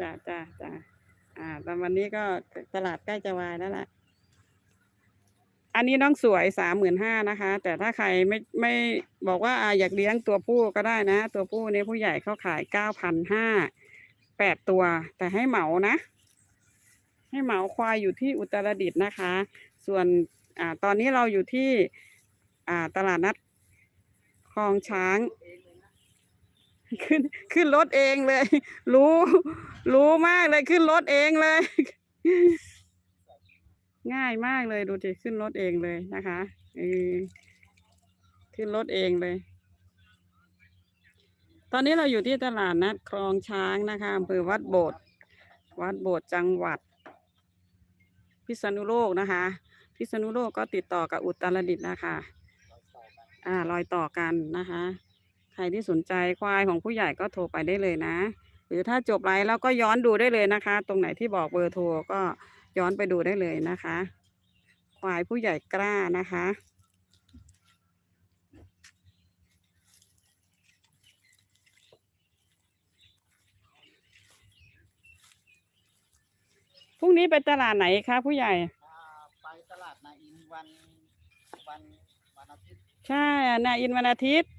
จ้าจ้าจ้าอ่าแต่วันนี้ก็ตลาดใกล้จะวายแล้วล่ะอันนี้น้องสวยสามหมื่นห้านะคะ แต่ถ้าใครไม่ไม่บอกว่าออยากเลี้ยงตัวผู้ก็ได้นะ ตัวผู้นี้ผู้ใหญ่เขาขายเก้าพันห้าแปดตัว แต่ให้เหมานะ ให้เหมาควายอยู่ที่อุตรดิตถ์นะคะ ส่วนอ่าตอนนี้เราอยู่ที่อ่าตลาดนัดคลองช้าง ขึ้นขึ้นรถเองเลย รู้ รู้มากเลยขึ้นรถเองเลย ง่ายมากเลยดูสิขึ้นรถเองเลยนะคะเออขึ้นรถเองเลย ตอนนี้เราอยู่ที่ตลาดนัดคลองช้างนะคะอำเภอวัดโบสถ์วัดโบสถ์จังหวัด พิษณุโลกนะคะ พิษณุโลกก็ติดต่อกับอุตรดิตถ์นะคะ อ่า รอยต่อกันนะคะ ใครที่สนใจควายของผู้ใหญ่ก็โทรไปได้เลยนะ หรือถ้าจบไลฟ์แล้วก็ย้อนดูได้เลยนะคะ ตรงไหนที่บอกเบอร์โทรก็ย้อนไปดูได้เลยนะคะ ควายผู้ใหญ่กล้านะคะพรุ่งนี้ไปตลาดไหนคะผู้ใหญ่อ่าไปตลาดนาอินวันวันวันอาทิตย์ ใช่อะนาอินวันอาทิตย์ครับ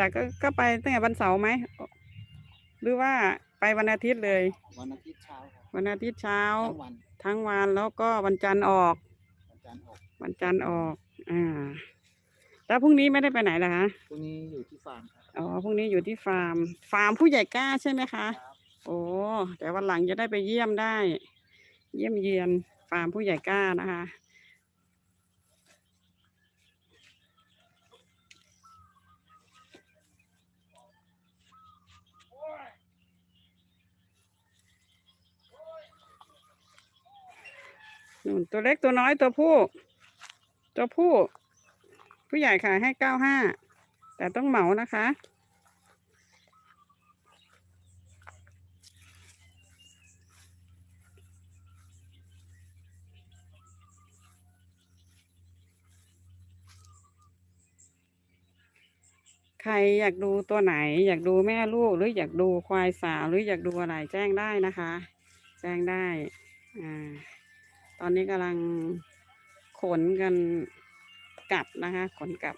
แต่ก็ก็ไปตั้งแต่วันเสาร์ไหม หรือว่าไปวันอาทิตย์เลย วันอาทิตย์เช้าครับวันอาทิตย์เช้า ทั้งวันทั้งวันแล้วก็วันจันทร์ออก วันจันทร์ออกวันจันทร์ออก อ่า แล้วพรุ่งนี้ไม่ได้ไปไหนเหรอคะพรุ่งนี้อยู่ที่ฟาร์มครับอ๋อพรุ่งนี้อยู่ที่ฟาร์ม ฟาร์มผู้ใหญ่กล้าใช่ไหมคะ ครับโอ้แต่วันหลังจะได้ไปเยี่ยมได้ เยี่ยมเยียนฟาร์มผู้ใหญ่กล้านะคะ ตัวเล็กตัวน้อยตัวผู้ ตัวผู้ ผู้ใหญ่ขายให้เก้าห้าแต่ต้องเหมานะคะ ใครอยากดูตัวไหน อยากดูแม่ลูกหรืออยากดูควายสาวหรืออยากดูอะไรแจ้งได้นะคะ แจ้งได้ อ่า ตอนนี้กำลังขนกันกลับนะคะขนกลับ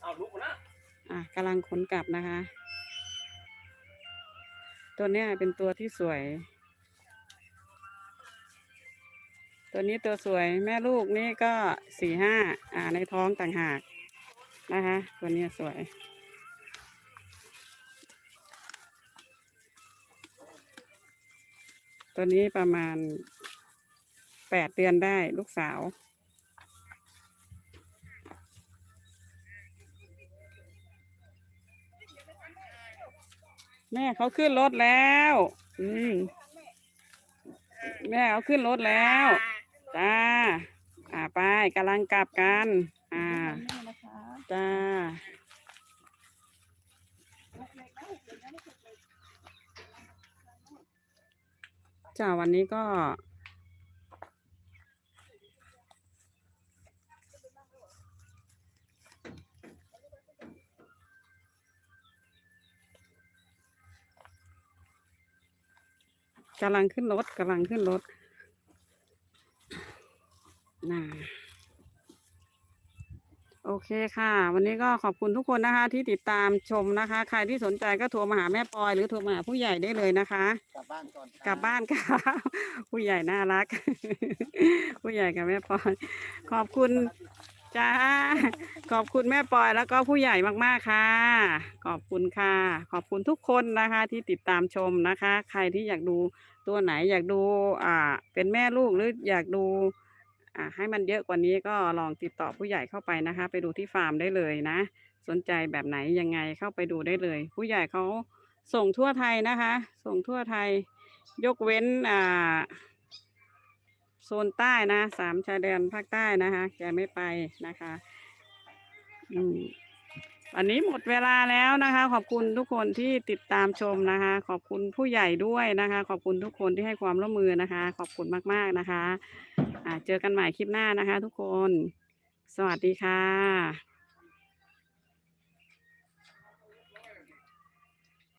เอาลุกนะอะกำลังขนกลับนะคะ ตัวนี้เป็นตัวที่สวย ตัวนี้ตัวสวยแม่ลูกนี่ก็สี่ห้าอ่าในท้องต่างหากนะคะ ตัวนี้สวย ตัวนี้ประมาณแปดเดือนได้ลูกสาว แม่เขาขึ้นรถแล้ว อืมแม่เขาขึ้นรถแล้ว จ้า อ่าไปกำลังกลับกัน อ่า จ้า จ้าวันนี้ก็ กำลังขึ้นรถกำลังขึ้นรถน่า โอเคค่ะ วันนี้ก็ขอบคุณทุกคนนะคะ ที่ติดตามชมนะคะ ใครที่สนใจก็โทรมาหาแม่ปอย หรือโทรมาหาผู้ใหญ่ได้เลยนะคะ กลับบ้านก่อนครักลับบ้านค่ะ ผู้ใหญ่น่ารัก ผู้ใหญ่กับแม่ปอย ขอบคุณจ้าขอบคุณแม่ปอยแล้วก็ผู้ใหญ่มากๆค่ะ ขอบคุณค่ะ ขอบคุณทุกคนนะคะที่ติดตามชมนะคะ ใครที่อยากดูตัวไหนอยากดูอ่าเป็นแม่ลูกหรืออยากดู อ่าให้มันเยอะกว่านี้ก็ลองติดต่อผู้ใหญ่เข้าไปนะคะ ไปดูที่ฟาร์มได้เลยนะ สนใจแบบไหนยังไงเข้าไปดูได้เลย ผู้ใหญ่เขาส่งทั่วไทยนะคะ ส่งทั่วไทย ยกเว้นอ่าโซนใต้นะสามชายแดนภาคใต้นะคะ แกไม่ไปนะคะ อืม วันนี้หมดเวลาแล้วนะคะ ขอบคุณทุกคนที่ติดตามชมนะคะ ขอบคุณผู้ใหญ่ด้วยนะคะ ขอบคุณทุกคนที่ให้ความร่วมมือนะคะ ขอบคุณมากๆนะคะอ่าเจอกันใหม่คลิปหน้านะคะ ทุกคน สวัสดีค่ะ